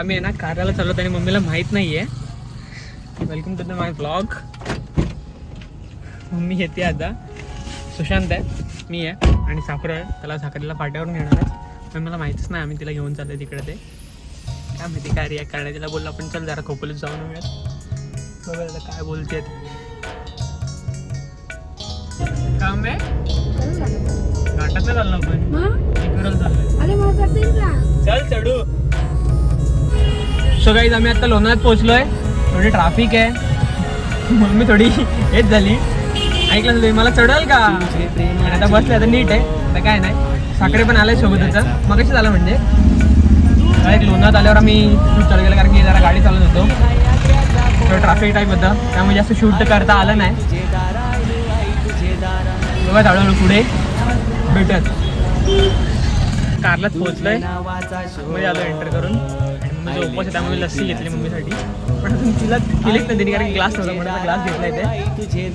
आम्ही आहे ना कार्याला चालवत आणि मम्मीला माहीत नाही आहे welcome to the my blog mummy येते आता. सुशांत आहे मी आहे आणि साखर आहे. त्याला साखरेला फाट्यावरून घेणार आहे. पण मला माहीतच नाही आम्ही तिला घेऊन चाललोय तिकडे ते. काय माहिती काय रिॲक्ट करणार तिला बोललो आपण चल जरा खोपोलीत जाऊन येऊयात. बघा आता काय बोलते काम आहे? घाटात नाही चाललो आपण. चल चढू. सो गाईज आम्ही आता लोणावळ्यात आहे थोडी ट्राफिक आहे. म्हणून मी थोडी हेच झाली. ऐकलं तुम्ही मला चढल का? आणि आता बसले आता नीट आहे. आता काय नाही. साखरे पण आलाय सोबतच मग कशी झालं म्हणजे. डायरेक्ट लोणात आल्यावर आम्ही शूट चालू केलं कारण की जरा गाडी चालवत होतो. थोडं ट्राफिक टाईप होतं. त्यामुळे जास्त शूट तर करता आलं नाही. बघा हळूहळू पुढे. भेटत. कारलाच पोहोचलोय. मध्ये आलो एंटर करून. मम्मीचा उपवास आहे त्यामुळे लस्सी घेतली मम्मीसाठी. पण अजून तिला केलीच नाही तिने कारण ग्लास नव्हता म्हणून ग्लास घेतला इथे.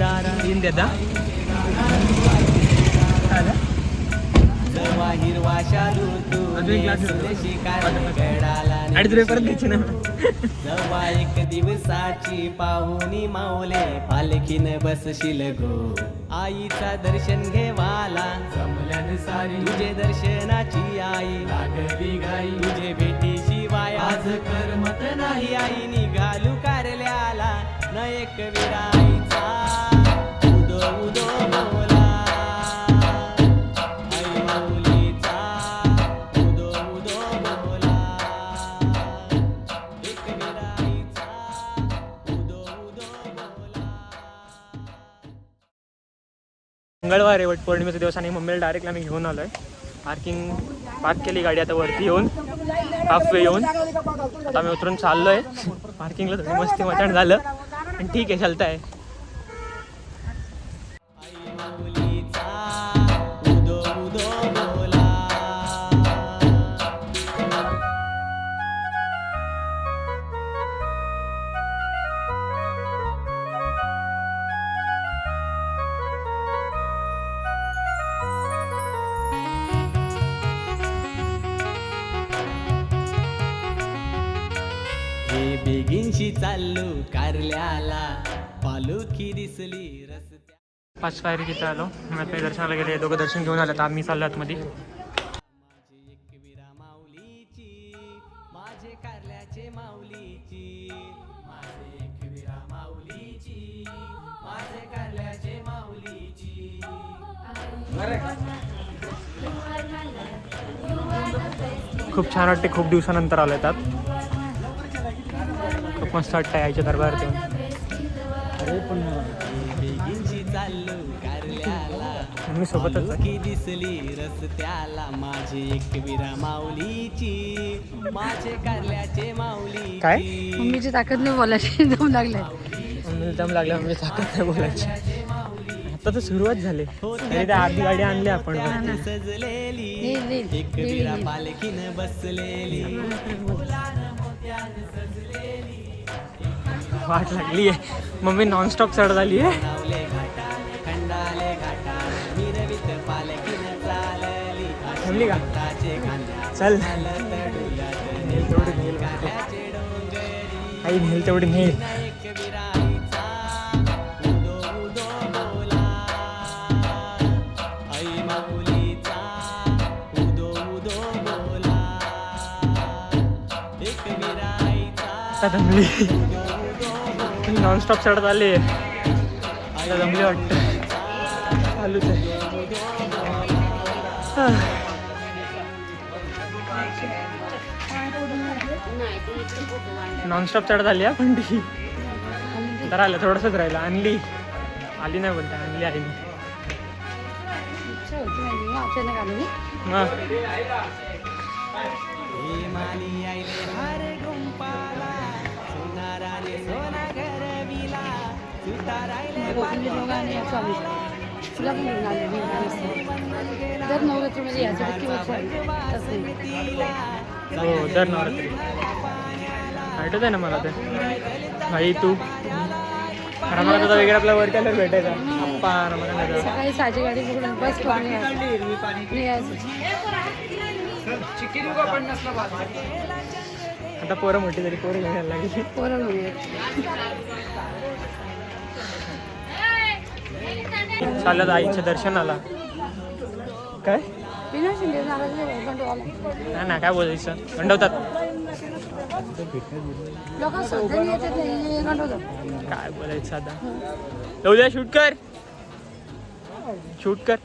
तीन देता. काय झालं? अजून एक ग्लास अडीच रुपये परत घ्यायचे ना. जवा एक दिवसाची पाहुणी माऊले पालखीन बसशील गो. आईचा दर्शन घेवाला. जमल्यान सारी तुझे दर्शनाची आई. लागली गाई. तुझे भेटी आज करमत नाही आई निघालू कारल्याला. न एक विराईचा. उदो उदो बोला. आई माऊलीचा. उदो उदो बोला. एक विराईचा. उदो उदो बोला. मंगळवार आहे वट पौर्णिमेचा दिवस आणि मुंबईला डायरेक्ट आम्ही घेऊन आलोय. पार्किंग पार्क केली गाडी आता वरती येऊन. हाफ वे येऊन आता आम्ही उतरून चाललो आहे पार्किंगला थोडी मस्ती मचाण झालं. पण ठीक आहे चालतंय. आहे कारल्याला पालखी दिसली रस्त्या. पाच पायरी तिथं आलो. आता दर्शनाला गेले. दोघं दर्शन घेऊन आलं तर आम्ही चाललो आतमध्ये. माझी एक विरा माऊलीची माझे कारल्याचे माऊलीची. माझे एक विरा माऊलीची माझे कारल्याचे माऊलीची. खूप छान वाटते. खूप दिवसानंतर आलो त्यात खूप मस्त वाटतं यायच्या दरबारात येऊन. बेगीनशी चाललो कारल्याला मम्मी सोबतच. पालखी दिसली रस्त्याला माझे एक विरा माऊलीची माझे कारल्याचे माऊली काय? मम्मीची ताकद नाही बोलायची दम लागले मम्मीला दम लागला म्हणजे ताकद नाही बोलायची आता तर सुरुवात झाली तरी त्या अर्धी गाडी आणली आपण. सजलेली. एक विरा. पालखीन बसलेली वाट लागली आहे. मम्मी नॉनस्टॉप चढत आली आहे. घाटा खंडाले घाटा थांबली का? चल. तडुयात नेल तेवढी नेल. काल्याचे डोंगरी आई नेल तेवढी नेल एक नॉनस्टॉप चढत आली. आहे आता दमली वाटतं चालूच आहे. नॉनस्टॉप चढत आली पण ती. तर आलं थोडंसंच राहिलं. आणली. आली नाही बोलता आणली आलो मी. हे तुला पण घेऊन आले मी असते. दर नवरात्रीमध्ये याच्या नक्की वर्ष तसं हो दर नवरात्री. आठवत आहे ना मला ते? भाई तू? रमाकांत दादा वगैरे आपला वर केल्यावर भेटायचा. रमाकांत दादा सकाळी साची गाडी पकडून बस. आता पोरं मोठी झाली पोरं घेऊन यायला लागली. पोरं चालत आईच्या दर्शनाला. काय? नाही ना काय बोलायचं? गंडवतात. काय बोलायचं आता? शूट कर. शूट कर.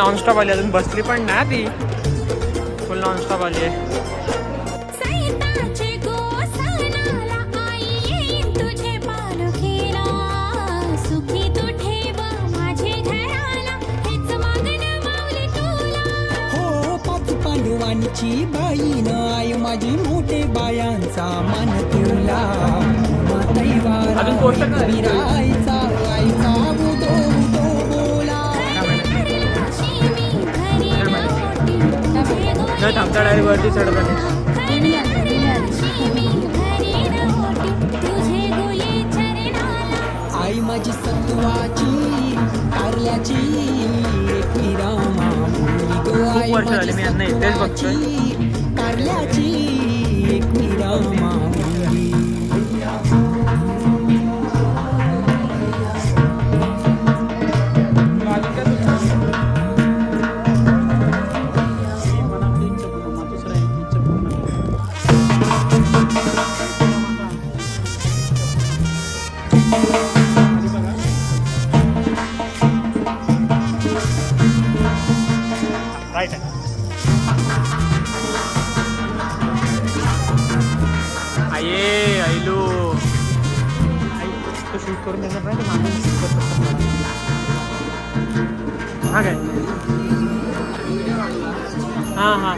नॉनस्टॉप आली. अजून बसली पण ना ती. फुल नॉनस्टॉप आली आहे. सैताचे गोसानाला आई येईन तुझे पालखीला. सुखी तू ठेव माझे घराला. हेच मागणं माऊली तुला. हो पाच पांडवांची बाई न आई माझी मोठे बायांचा मान तुला अजून पोस्टर न थांबता डायरेक्ट वरती चढत आली आई माझी सत्वाची कारल्याची आई वर्ष झाली मी यांना इथेच बघतोय.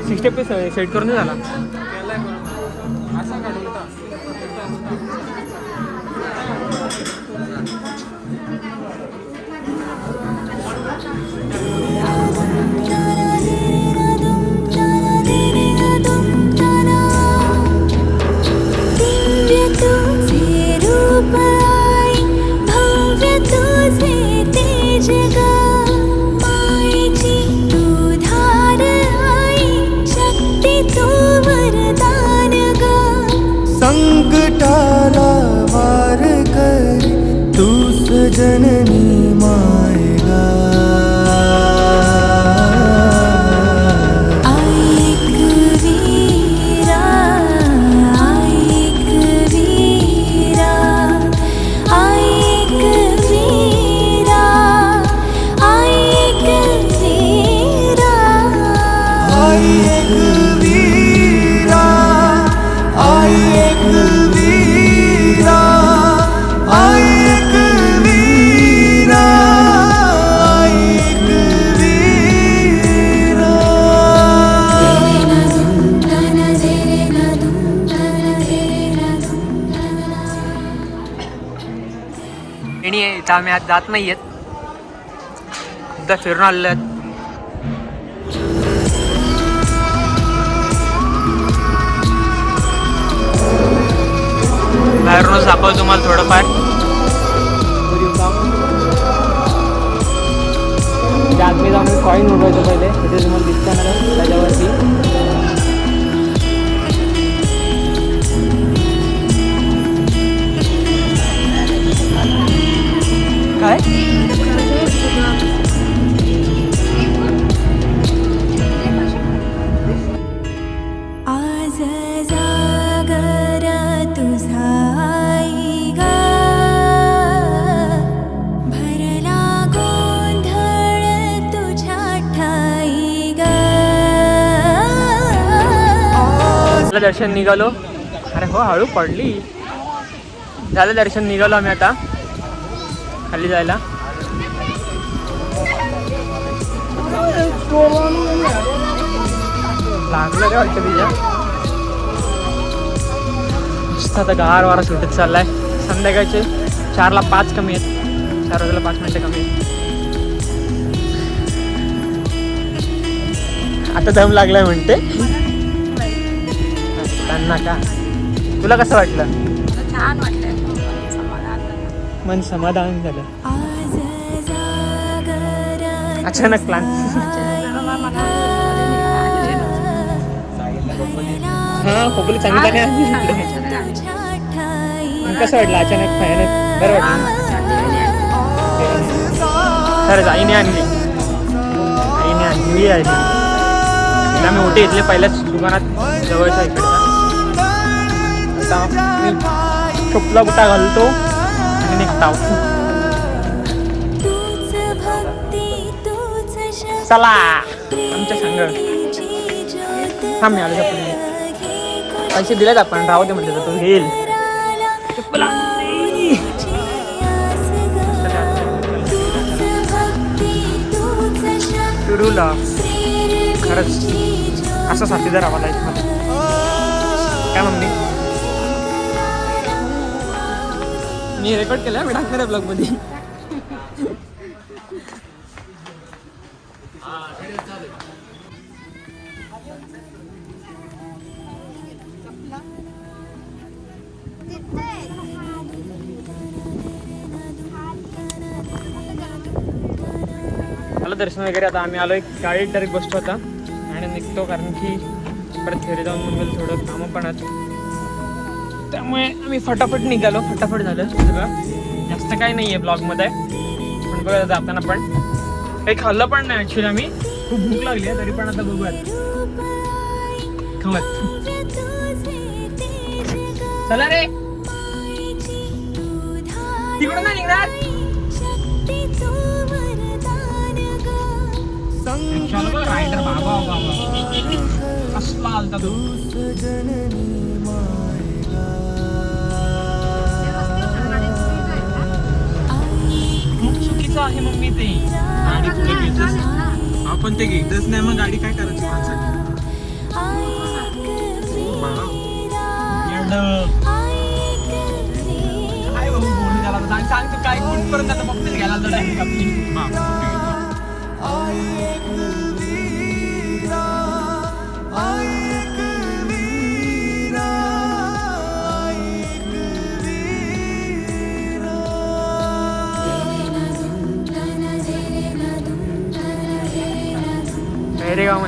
सिक्स्टी पे सेट करून झाला. आणि आम्ही आज जात नाही आहेत एकदा फिरून आलेलो आहेत. बाहेरूनच दाखवतो तुम्हाला थोडंफार. आतमध्ये जाऊन कॉईन उडवायचं पहिले तिथे तुम्हाला दिसतं ना त्याच्यावरती. झालं दर्शन निघालो. अरे हो हळू पडली. झालं दर्शन निघालो आम्ही आता. खाली जायला. लागलं रे वाटतं तिच्या आता गार वारा सुटत चाललाय. संध्याकाळचे चारला पाच कमी आहेत. चार वाजायला पाच मिनिटं कमी आहेत. आता दम लागलाय म्हणते. त्यांना का? तुला कसं वाटलं? छान वाटलं. मन समाधान झालं. अचानक प्लॅन हा खोकली चांगली नाही कसं वाटलं अचानक भयानक बरं वाटलं. खरंच आईने आणली. आईने आणली आहे. तिला मी मोठी घेतली पहिल्याच दुकानात जवळच्या इकडचा आता मी चपला बुटा घालतो? आणि चला आमच्या संघ थांब मी पैसे दिलेत आपण राहू दे म्हणजे तो घेईल चप्पल खरंच असा साथीदार हवा लाईफमध्ये काय मम्मी? मी रेकॉर्ड केलं मी टाकणार आहे ब्लॉगमध्ये दर्शन वगैरे आता आम्ही आलो एक चाळीस डायरेक्ट बसतो आता. आणि निघतो कारण की परत घरी जाऊन मग थोडं कामं पण आहेत. त्यामुळे आम्ही फटाफट निघालो. फटाफट झालं. सगळं. जास्त काही नाही आहे ब्लॉगमध्ये. पण बघा जाताना पण. काही खाल्लं पण नाही ॲक्च्युली आम्ही. खूप भूक लागली आहे तरी पण आता बघूयात. खावत चला रे. तिकडून नाही निघणार? रायडर बाबा बाबा. कसला आलता तू. चुकीचं आहे मम्मी ते. गाडी पुढे घेतच आपण ते घेतच नाही मग गाडी काय करायची माणसाची? सांग तू काय कुठपर्यंत आता बघतेच घ्यायला आपली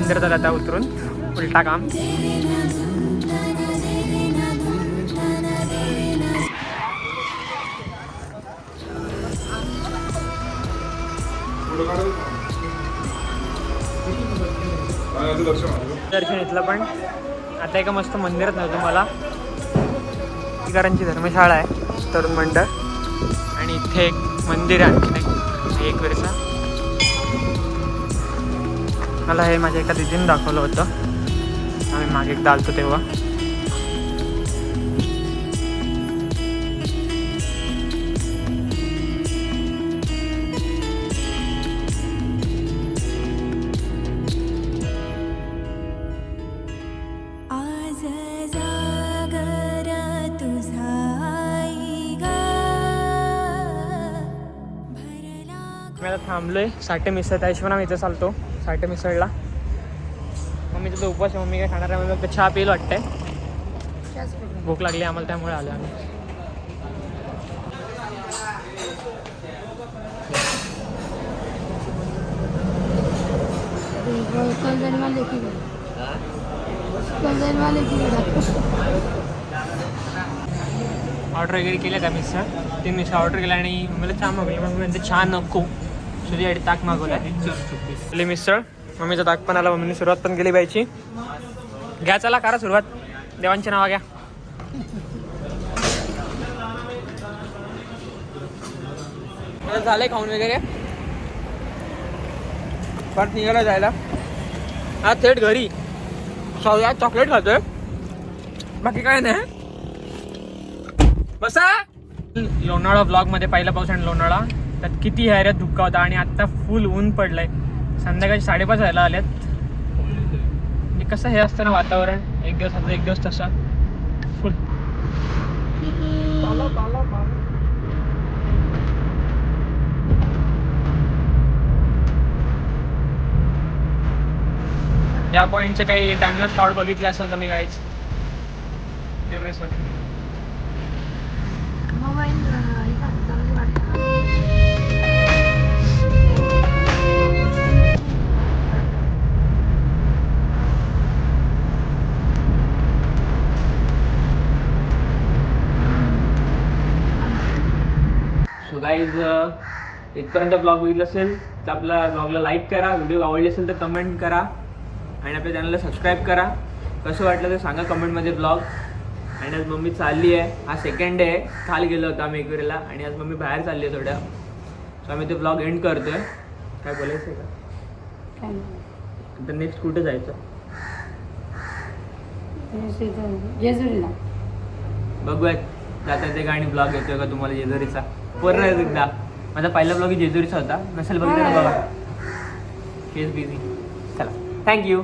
गाव मंदिरात आता उतरून उलटा काम. दर्शन घेतलं पण. आता एका मस्त मंदिरात नव्हतं मला तिकारांची धर्मशाळा आहे तरुण मंडळ. आणि इथे एक मंदिर आहे आणखीन एक एक वर्ष. मला हे माझ्या एका दिदीने दाखवलं होतं. आम्ही मागे एकदा आलतो तेव्हा थांबलोय. साठे मिसळ त्या हिशोबाने आम्ही इथं चालतो. साठे मिसळला मम्मीचा तिथं उपवास आहे मम्मी काय खाणार आहे मग चहा पेल वाटतंय. भूक लागली आम्हाला त्यामुळे आलो आम्ही. ऑर्डर वगैरे केलं का मिसळ? ते मिसळ ऑर्डर केलं आणि मला चहा मागवली मग म्हणते चहा नको. तुझ्यासाठी ताक मागवला आहे. मिसळ मम्मीचा ताक पण आला मम्मीने सुरुवात पण केली पाहिजे घ्या चला करा सुरुवात. देवांची नावा घ्या. झालंय खाऊन वगैरे. परत निघाला जायला. हा थेट घरी. सौदा चॉकलेट खातोय. बाकी काय नाही. बसा. लोणावळा ब्लॉगमध्ये पहिला पाऊस आणि लोणावळा. त्यात किती ह्या एरियात धुक्का होता आणि आता फुल ऊन पडलंय. संध्याकाळी साडेपाच व्हायला आल्यात म्हणजे कसं हे असतं ना वातावरण? एक दिवस आता एक दिवस तसा. फुल या पॉईंटचे काही टाइमला थॉट बघितले असेल तर मी काहीच मोबाईल गाईज इथपर्यंत ब्लॉग बघितलं असेल तर आपल्या ब्लॉगला लाईक करा. व्हिडिओ आवडली असेल तर कमेंट करा. आणि आपल्या चॅनलला सबस्क्राईब करा. कसं वाटलं ते सांगा कमेंटमध्ये ब्लॉग आणि आज मम्मी चालली आहे. हा सेकंड डे आहे काल गेलो होतो आम्ही एकविरेला आणि आज मम्मी बाहेर चालली आहे थोड्या. सो आम्ही ते ब्लॉग एंड करतोय. काय बोलायचं आहे का. तर नेक्स्ट कुठे जायचं? बघूयात. जाता ते गाणी ब्लॉग येतोय का तुम्हाला जेजुरीचा? परत एकदा. माझा पहिला ब्लॉग जेजुरीचा होता. नसेल बघितलं बघा. केस बिझी चला. थँक्यू